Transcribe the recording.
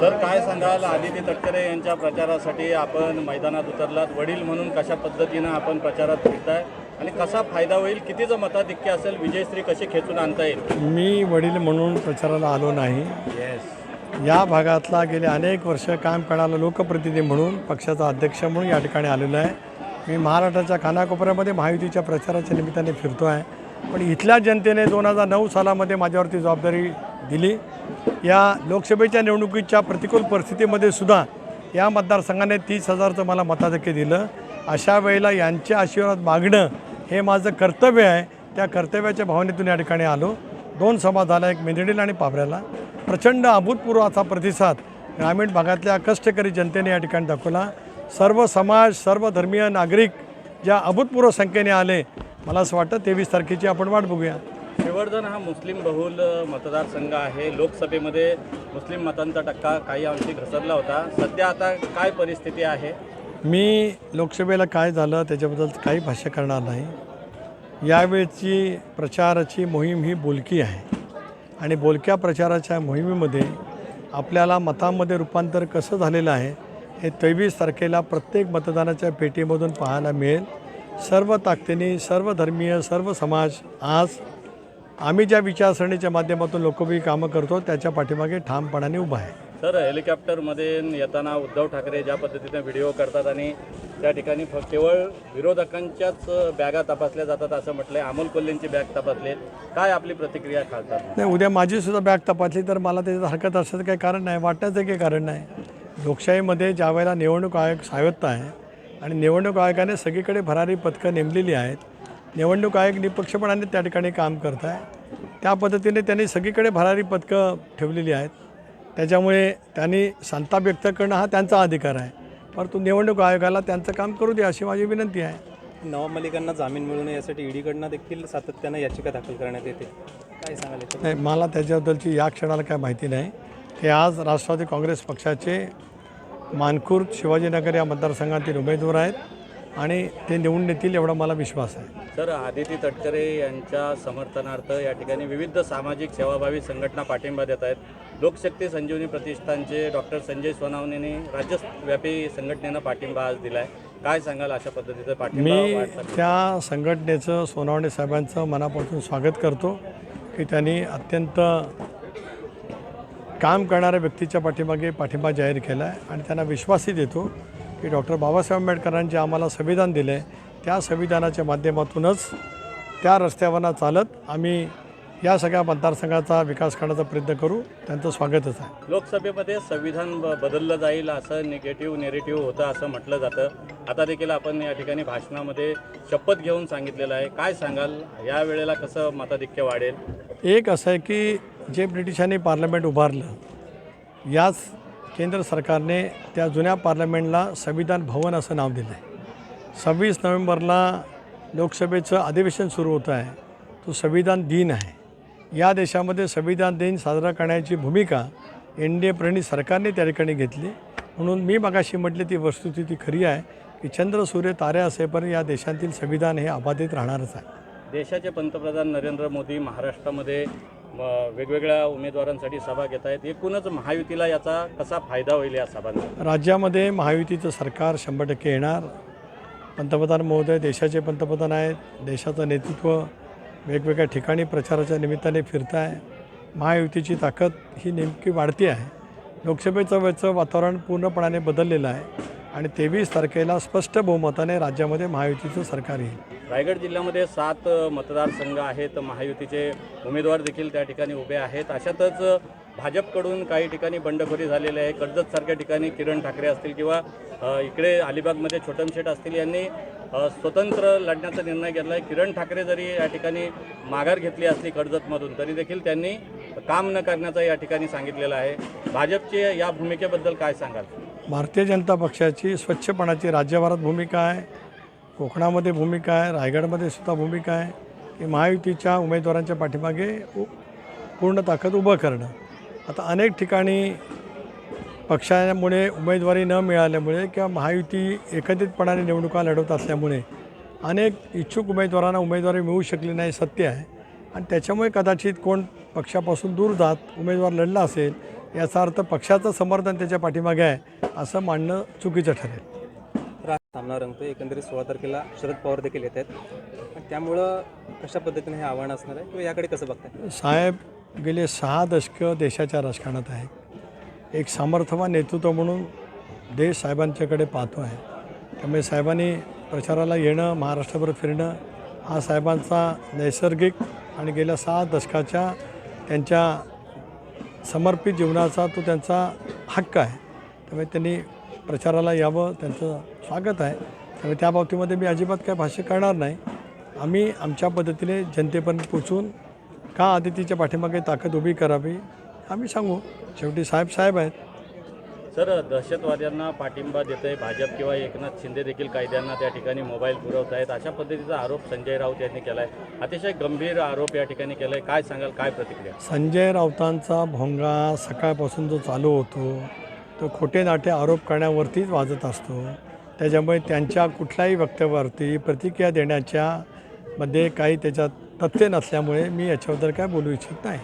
Sir काय सांगाल? आदिती तटकरे यांच्या प्रचारासाठी आपण मैदानात उतरलात. वडील म्हणून कशा पद्धतीनं आपण प्रचारात फिरताय आणि कसा फायदा होईल? कितीचं मताधिक्य असेल? विजयश्री कशी खेचून आणता येईल? मी वडील म्हणून प्रचाराला आलो नाही. या भागातला गेले अनेक वर्ष काम करणारा लोकप्रतिनिधी म्हणून पक्षाचा अध्यक्ष म्हणून या ठिकाणी आलेलो आहे. मी महाराष्ट्राच्या कानाकोपऱ्यामध्ये महायुतीच्या प्रचाराच्या निमित्ताने फिरतो आहे. पण इथल्या जनतेने दोन हजार नऊ सालामध्ये माझ्यावरती जबाबदारी दिली. या लोकसभेच्या निवडणुकीच्या प्रतिकूल परिस्थितीमध्ये सुद्धा या मतदारसंघाने तीस हजारचं मला मताधिक्य दिलं. अशा वेळेला यांचे आशीर्वाद मागणं हे माझं कर्तव्य आहे. त्या कर्तव्याच्या भावनेतून या ठिकाणी आलो. दोन सभा झाला एक मेंदडीला आणि पाबऱ्याला. प्रचंड अभूतपूर्व असा प्रतिसाद ग्रामीण भागातल्या कष्टकरी जनतेने या ठिकाणी दाखवला. सर्व समाज सर्व धर्मीय नागरिक ज्या अभूतपूर्व संख्येने आले मला असं वाटतं तेवीस तारखेची आपण वाट बघूया. श्रीवर्धन हा मुस्लिम बहुल मतदारसंघ आहे. लोकसभेमध्ये मुस्लिम मतांचा टक्का काही अंशी घसरला होता. सध्या आता काय परिस्थिती आहे? मी लोकसभेला काय झालं त्याच्याबद्दल काही भाष्य करणार नाही. यावेळची प्रचाराची मोहीम ही बोलकी आहे. आणि बोलक्या प्रचाराच्या मोहिमेमध्ये आपल्याला मतामध्ये रूपांतर कसं झालेलं आहे हे तेवीस तारखेला प्रत्येक मतदानाच्या पेटीमधून पाहायला मिळेल. सर्व ताकदीने सर्व धर्मीय सर्व समाज आज आम्ही ज्या विचारसरणीच्या माध्यमातून लोकप्रिय कामं करतो त्याच्या पाठीमागे ठामपणाने उभा आहे. सर हेलिकॉप्टरमध्ये येताना उद्धव ठाकरे ज्या पद्धतीने व्हिडिओ करतात आणि त्या ठिकाणी फक्त केवळ विरोधकांच्याच बॅगा तपासल्या जातात असं म्हटलंय. अमोल कोल्हेंची बॅग तपासली काय आपली प्रतिक्रिया खासदार? नाही उद्या माझी सुद्धा बॅग तपासली तर मला त्याच्यात हरकत असण्याचं काही कारण नाही वाटण्याचं काही कारण नाही. लोकशाहीमध्ये ज्या वेळेला निवडणूक आयोग स्वायत्त आहे आणि निवडणूक आयोगाने सगळीकडे भरारी पथकं नेमलेली आहेत निवडणूक आयोग निपक्षपणाने त्या ठिकाणी काम करत आहे त्या पद्धतीने त्यांनी सगळीकडे भरारी पथकं ठेवलेली आहेत. त्याच्यामुळे त्यांनी संताप व्यक्त करणं हा त्यांचा अधिकार आहे. परंतु निवडणूक आयोगाला त्यांचं काम करू दे अशी माझी विनंती आहे. नवाब मलिकांना जामीन मिळू नये यासाठी ईडीकडनं देखील सातत्यानं याचिका दाखल करण्यात येते. काय याच्याबद्दल? नाही मला त्याच्याबद्दलची या क्षणाला काय माहिती नाही. ते आज राष्ट्रवादी काँग्रेस पक्षाचे मानखुर्द शिवाजीनगर या मतदारसंघातील उमेदवार आहेत. आणि ते निवडून येतील एवढा मला विश्वास आहे. सर आदिती तटकरे यांच्या समर्थनार्थ या ठिकाणी विविध सामाजिक सेवाभावी संघटना पाठिंबा देत आहेत. लोकशक्ती संजीवनी प्रतिष्ठानचे डॉक्टर संजय सोनावणेने राज्यव्यापी संघटनेनं पाठिंबा आज दिला आहे काय सांगाल अशा पद्धतीचं पाठिंबा मी? त्या संघटनेचं सोनावणे साहेबांचं मनापासून स्वागत करतो की त्यांनी अत्यंत काम करणाऱ्या व्यक्तीच्या पाठीमागे पाठिंबा जाहीर केला आहे आणि त्यांना विश्वासही देतो. की डॉक्टर बाबासाहेब आंबेडकरांचे आम्हाला संविधान दिले. त्या संविधानाच्या माध्यमातूनच त्या रस्त्यावरनं चालत आम्ही या सगळ्या मतदारसंघाचा विकास करण्याचा प्रयत्न करू. त्यांचं स्वागतच आहे. लोकसभेमध्ये संविधान ब- बदललं जाईल असं निगेटिव्ह नेरेटिव्ह होतं असं म्हटलं जातं. आता देखील आपण या ठिकाणी भाषणामध्ये शपथ घेऊन सांगितलेलं आहे. काय सांगाल? या वेळेला कसं मताधिक्य वाढेल? एक असं आहे की जे ब्रिटिशांनी पार्लमेंट उभारलं याच केंद्र सरकारने त्या जुन्या पार्लमेंटला संविधान भवन असं नाव दिलं आहे सव्वीस नोव्हेंबरला लोकसभेचं अधिवेशन सुरू होतं आहे. तो संविधान दिन आहे. या देशामध्ये संविधान दिन साजरा करण्याची भूमिका एन डी ए प्रणित सरकारने त्या ठिकाणी घेतली. म्हणून मी मगाशी म्हटली ती वस्तुस्थिती खरी आहे की चंद्र सूर्य तारे असेपर्यंत या देशातील संविधान हे अबाधित राहणारच आहे. देशाचे पंतप्रधान नरेंद्र मोदी महाराष्ट्रामध्ये वेगवेगळ्या उमेदवारांसाठी सभा घेत आहेत. एकूणच महायुतीला याचा कसा फायदा होईल या सभांचा राज्यामध्ये महायुतीचं सरकार शंभर टक्के येणार. पंतप्रधान महोदय देशाचे पंतप्रधान आहेत. देशाचं नेतृत्व वेगवेगळ्या ठिकाणी प्रचाराच्या निमित्ताने फिरत आहे महायुतीची ताकद ही नेमकी वाढती आहे. लोकसभेचं वेळचं वातावरण पूर्णपणाने बदललेलं आहे. आणि तेवीस तारखेला स्पष्ट बहुमताने राज्यामध्ये महायुतीचं सरकार येईल. रायगड जिल्ह्यामध्ये सात मतदारसंघ आहेत. महायुतीचे उमेदवार देखील त्या ठिकाणी उभे आहेत. अशातच भाजपकडून काही ठिकाणी बंडखोरी झालेली आहे. कर्जतसारख्या ठिकाणी किरण ठाकरे असतील किंवा इकडे अलिबागमध्ये छोटम शेठ असतील यांनी स्वतंत्र लढण्याचा निर्णय घेतला आहे किरण ठाकरे जरी या ठिकाणी माघार घेतली असली कर्जतमधून तरी देखील त्यांनी काम न करण्याचं या ठिकाणी सांगितलेलं आहे. भाजपचे या भूमिकेबद्दल काय सांगाल? भारतीय जनता पक्षाची स्वच्छपणाची राज्यभरात भूमिका आहे. कोकणामध्ये भूमिका आहे. रायगडमध्ये सुद्धा भूमिका आहे. की महायुतीच्या उमेदवारांच्या पाठीमागे पूर्ण ताकद उभं करणं. आता अनेक ठिकाणी पक्षामुळे उमेदवारी न मिळाल्यामुळे किंवा महायुती एकत्रितपणाने निवडणुका लढवत असल्यामुळे अनेक इच्छुक उमेदवारांना उमेदवारी मिळू शकली नाही सत्य आहे. आणि त्याच्यामुळे कदाचित कोण पक्षापासून दूर जात उमेदवार लढला असेल याचा अर्थ पक्षाचं समर्थन त्याच्या पाठीमागे आहे असं मानणं चुकीचं ठरेल. राज सामना रंगतो एकंदरीत सोळा तारखेला शरद पवार देखील येत आहेत. त्यामुळं कशा पद्धतीने हे आव्हान असणार आहे किंवा याकडे कसं बघताय? साहेब गेले सहा दशकं देशाच्या राजकारणात आहे. एक सामर्थ्यवान नेतृत्व म्हणून देश साहेबांच्याकडे पाहतो आहे. त्यामुळे साहेबांनी प्रचाराला येणं महाराष्ट्रभर फिरणं हा साहेबांचा नैसर्गिक आणि गेल्या सहा दशकाच्या त्यांच्या समर्पित जीवनाचा तो त्यांचा हक्क आहे. त्यामुळे त्यांनी प्रचाराला यावं त्यांचं स्वागत आहे. त्यामुळे त्या बाबतीमध्ये मी अजिबात काय भाष्य करणार नाही. आम्ही आमच्या पद्धतीने जनतेपर्यंत पोचून का आदितीच्या पाठीमागे ताकद उभी करावी आम्ही सांगू. शेवटी साहेब साहेब आहेत. सर दहशतवाद्यांना पाठिंबा देत आहे भाजप किंवा एकनाथ शिंदे देखील कायद्यांना त्या ठिकाणी मोबाईल पुरवत आहेत अशा पद्धतीचा आरोप संजय राऊत यांनी केला आहे अतिशय गंभीर आरोप या ठिकाणी केला आहे काय सांगाल? काय प्रतिक्रिया? संजय राऊतांचा भोंगा सकाळपासून जो चालू होतो तो खोटे नाटे आरोप करण्यावरतीच वाजत असतो. त्याच्यामुळे त्यांच्या कुठल्याही वक्तव्यावरती प्रतिक्रिया देण्याच्या मध्ये काही त्याच्यात तथ्य नसल्यामुळे मी याच्याबद्दल काय बोलू इच्छित नाही.